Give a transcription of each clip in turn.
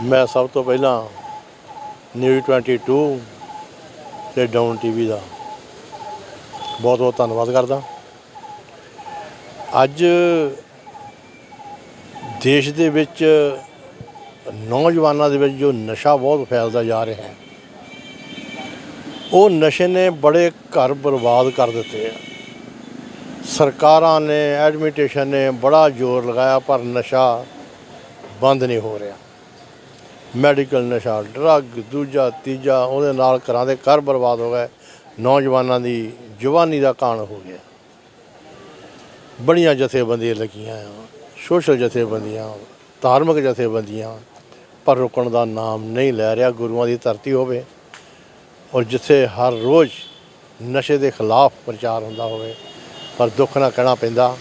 ਮੈਂ ਸਭ ਤੋਂ ਪਹਿਲਾਂ ਨਿਊਜ਼ 22 ਤੇ ਡਾਊਨ ਟੀਵੀ ਦਾ ਬਹੁਤ ਬਹੁਤ ਧੰਨਵਾਦ ਕਰਦਾ। ਅੱਜ ਦੇਸ਼ ਦੇ ਵਿੱਚ ਨੌਜਵਾਨਾਂ ਦੇ ਵਿੱਚ ਜੋ ਨਸ਼ਾ ਬਹੁਤ ਫੈਲਦਾ ਜਾ ਰਿਹਾ ਹੈ, ਉਹ ਨਸ਼ੇ ਨੇ ਬੜੇ ਘਰ ਬਰਬਾਦ ਕਰ ਦਿੱਤੇ ਆ। ਸਰਕਾਰਾਂ ਨੇ ਐਡਮਿਨਿਸਟ੍ਰੇਸ਼ਨ ਨੇ ਬੜਾ ਜ਼ੋਰ ਲਗਾਇਆ, ਪਰ ਨਸ਼ਾ ਬੰਦ ਨਹੀਂ ਹੋ ਰਿਹਾ। ਮੈਡੀਕਲ ਨਸ਼ਾ, ਡਰੱਗ, ਦੂਜਾ, ਤੀਜਾ, ਉਹਦੇ ਨਾਲ ਘਰਾਂ ਦੇ ਘਰ ਬਰਬਾਦ ਹੋ ਗਏ। ਨੌਜਵਾਨਾਂ ਦੀ ਜਵਾਨੀ ਦਾ ਕਾਣ ਹੋ ਗਿਆ। ਬੜੀਆਂ ਜਥੇਬੰਦੀਆਂ ਲੱਗੀਆਂ ਆ। ਸੋਸ਼ਲ ਜਥੇਬੰਦੀਆਂ, ਧਾਰਮਿਕ ਜਥੇਬੰਦੀਆਂ, ਪਰ ਰੁਕਣ ਦਾ ਨਾਮ ਨਹੀਂ ਲੈ ਰਿਹਾ ਗੁਰੂਆਂ ਦੀ ਧਰਤੀ ਹੋਵੇ। ਔਰ ਜਿੱਥੇ ਹਰ ਰੋਜ਼ ਨਸ਼ੇ ਦੇ ਖਿਲਾਫ ਪ੍ਰਚਾਰ ਹੁੰਦਾ ਹੋਵੇ, ਪਰ ਦੁੱਖ ਨਾਲ ਕਹਿਣਾ ਪੈਂਦਾ।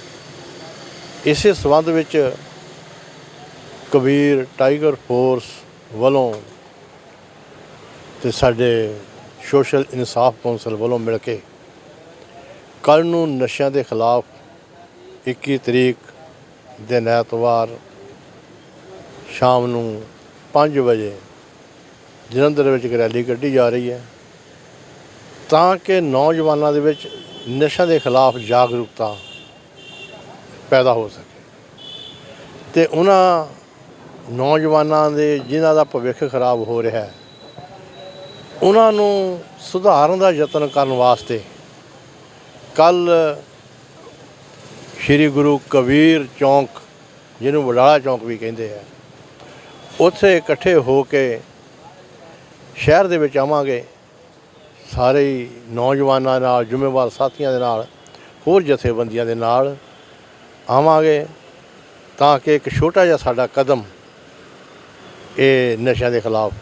ਇਸੇ ਸਬੰਧ ਵਿੱਚ ਕਬੀਰ, ਟਾਈਗਰ ਫੋਰਸ ਵੱਲੋਂ ਤੇ ਸਾਡੇ ਸੋਸ਼ਲ ਇਨਸਾਫ ਕੌਂਸਲ ਵੱਲੋਂ ਮਿਲ ਕੇ ਕੱਲ ਨੂੰ ਨਸ਼ਿਆਂ ਦੇ ਖਿਲਾਫ 21 ਤਰੀਕ ਦੇ ਐਤਵਾਰ ਸ਼ਾਮ ਨੂੰ 5 ਵਜੇ ਜਲੰਧਰ ਵਿੱਚ ਇੱਕ ਰੈਲੀ ਕੱਢੀ ਜਾ ਰਹੀ ਹੈ ਤਾਂ ਕਿ ਨੌਜਵਾਨਾਂ ਦੇ ਵਿੱਚ ਨਸ਼ਿਆਂ ਦੇ ਖਿਲਾਫ ਜਾਗਰੂਕਤਾ ਪੈਦਾ ਹੋ ਸਕੇ। ਤੇ ਉਹਨਾਂ ਨੌਜਵਾਨਾਂ ਦੇ, ਜਿਨ੍ਹਾਂ ਦਾ ਭਵਿੱਖ ਖਰਾਬ ਹੋ ਰਿਹਾ ਹੈ, ਉਹਨਾਂ ਨੂੰ ਸੁਧਾਰਨ ਦਾ ਯਤਨ ਕਰਨ ਵਾਸਤੇ ਕੱਲ ਸ੍ਰੀ ਗੁਰੂ ਕਬੀਰ ਚੌਂਕ, ਜਿਹਨੂੰ ਵਡਾਲਾ ਚੌਂਕ ਵੀ ਕਹਿੰਦੇ ਆ, ਉੱਥੇ ਇਕੱਠੇ ਹੋ ਕੇ ਸ਼ਹਿਰ ਦੇ ਵਿੱਚ ਆਵਾਂਗੇ। ਸਾਰੇ ਹੀ ਨੌਜਵਾਨਾਂ ਨਾਲ, ਜ਼ਿੰਮੇਵਾਰ ਸਾਥੀਆਂ ਦੇ ਨਾਲ, ਹੋਰ ਜਥੇਬੰਦੀਆਂ ਦੇ ਨਾਲ ਆਵਾਂਗੇ, ਤਾਂ ਕਿ ਇੱਕ ਛੋਟਾ ਜਿਹਾ ਸਾਡਾ ਕਦਮ ਇਹ ਨਸ਼ਿਆਂ ਦੇ ਖਿਲਾਫ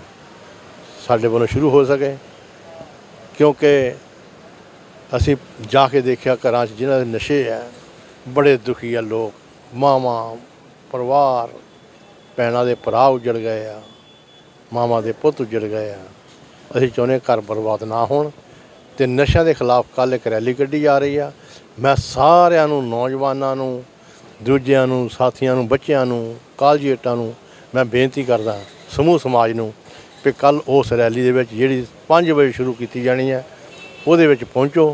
ਸਾਡੇ ਵੱਲੋਂ ਸ਼ੁਰੂ ਹੋ ਸਕੇ। ਕਿਉਂਕਿ ਅਸੀਂ ਜਾ ਕੇ ਦੇਖਿਆ ਘਰਾਂ 'ਚ ਜਿਹਨਾਂ ਦੇ ਨਸ਼ੇ ਆ ਬੜੇ ਦੁਖੀ ਆ ਲੋਕ, ਮਾਵਾਂ, ਪਰਿਵਾਰ, ਭੈਣਾਂ ਦੇ ਭਰਾ ਉਜੜ ਗਏ ਆ, ਮਾਵਾਂ ਦੇ ਪੁੱਤ ਉਜੜ ਗਏ ਆ। ਅਸੀਂ ਚਾਹੁੰਦੇ ਘਰ ਬਰਬਾਦ ਨਾ ਹੋਣ ਤੇ ਨਸ਼ਿਆਂ ਦੇ ਖਿਲਾਫ ਕੱਲ ਇੱਕ ਰੈਲੀ ਕੱਢੀ ਜਾ ਰਹੀ ਆ। ਮੈਂ ਸਾਰਿਆਂ ਨੂੰ, ਨੌਜਵਾਨਾਂ ਨੂੰ, ਦੂਜਿਆਂ ਨੂੰ, ਸਾਥੀਆਂ ਨੂੰ, ਬੱਚਿਆਂ ਨੂੰ ਕਾਲਜੀਏਟਾਂ ਨੂੰ ਮੈਂ ਬੇਨਤੀ ਕਰਦਾ ਸਮੂਹ ਸਮਾਜ ਨੂੰ ਕਿ ਕੱਲ ਉਸ ਰੈਲੀ ਦੇ ਵਿੱਚ ਜਿਹੜੀ 5 ਵਜੇ ਸ਼ੁਰੂ ਕੀਤੀ ਜਾਣੀ ਹੈ ਉਹਦੇ ਵਿੱਚ ਪਹੁੰਚੋ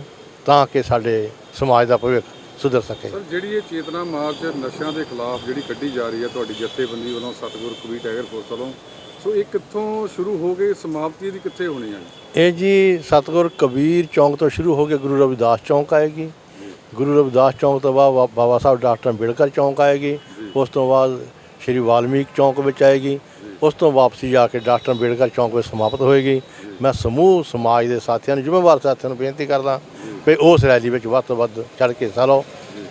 ਤਾਂ ਕਿ ਸਾਡੇ ਸਮਾਜ ਦਾ ਭਵਿੱਖ ਸੁਧਰ ਸਕੇ। ਸਰ ਜਿਹੜੀ ਇਹ ਚੇਤਨਾ ਮਾਰਚ ਨਸ਼ਿਆਂ ਦੇ ਖਿਲਾਫ ਜਿਹੜੀ ਕੱਢੀ ਜਾ ਰਹੀ ਹੈ ਤੁਹਾਡੀ ਜਥੇਬੰਦੀ ਵੱਲੋਂ ਸਤਿਗੁਰ ਕਬੀਰ ਟਾਈਗਰ ਫੋਰਸ ਵੱਲੋਂ ਸੋ ਇਹ ਕਿੱਥੋਂ ਸ਼ੁਰੂ ਹੋ ਕੇ ਸਮਾਪਤੀ ਦੀ ਕਿੱਥੇ ਹੋਣੀ ਹੈ? ਇਹ ਜੀ ਸਤਗੁਰ ਕਬੀਰ ਚੌਂਕ ਤੋਂ ਸ਼ੁਰੂ ਹੋ ਕੇ ਗੁਰੂ ਰਵਿਦਾਸ ਚੌਂਕ ਆਏਗੀ। ਗੁਰੂ ਰਵਿਦਾਸ ਚੌਂਕ ਤੋਂ ਬਾਅਦ ਬਾਬਾ ਸਾਹਿਬ ਡਾਕਟਰ ਅੰਬੇਡਕਰ ਚੌਂਕ ਆਏਗੀ। ਉਸ ਤੋਂ ਬਾਅਦ ਸ਼੍ਰੀ ਵਾਲਮੀਕ ਚੌਂਕ ਵਿੱਚ ਆਏਗੀ। ਉਸ ਤੋਂ ਵਾਪਸੀ ਜਾ ਕੇ ਡਾਕਟਰ ਅੰਬੇਡਕਰ ਚੌਂਕ ਵਿੱਚ ਸਮਾਪਤ ਹੋਏਗੀ। ਮੈਂ ਸਮੂਹ, ਸਮਾਜ ਦੇ ਸਾਥੀਆਂ ਨੂੰ, ਜ਼ਿੰਮੇਵਾਰ ਸਾਥੀਆਂ ਨੂੰ ਬੇਨਤੀ ਕਰਦਾ ਵੀ ਉਸ ਰੈਲੀ ਵਿੱਚ ਵੱਧ ਤੋਂ ਵੱਧ ਚੜ੍ਹ ਕੇ ਹਿੱਸਾ ਲਓ।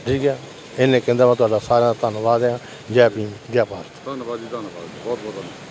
ਠੀਕ ਹੈ? ਇਹਨੇ ਕਹਿੰਦਾ ਮੈਂ ਤੁਹਾਡਾ ਸਾਰਿਆਂ ਦਾ ਧੰਨਵਾਦ ਹੈ। ਜੈ ਭੀਮ, ਜੈ ਭਾਰਤ। ਧੰਨਵਾਦ ਜੀ, ਧੰਨਵਾਦ। ਬਹੁਤ ਬਹੁਤ ਧੰਨਵਾਦ।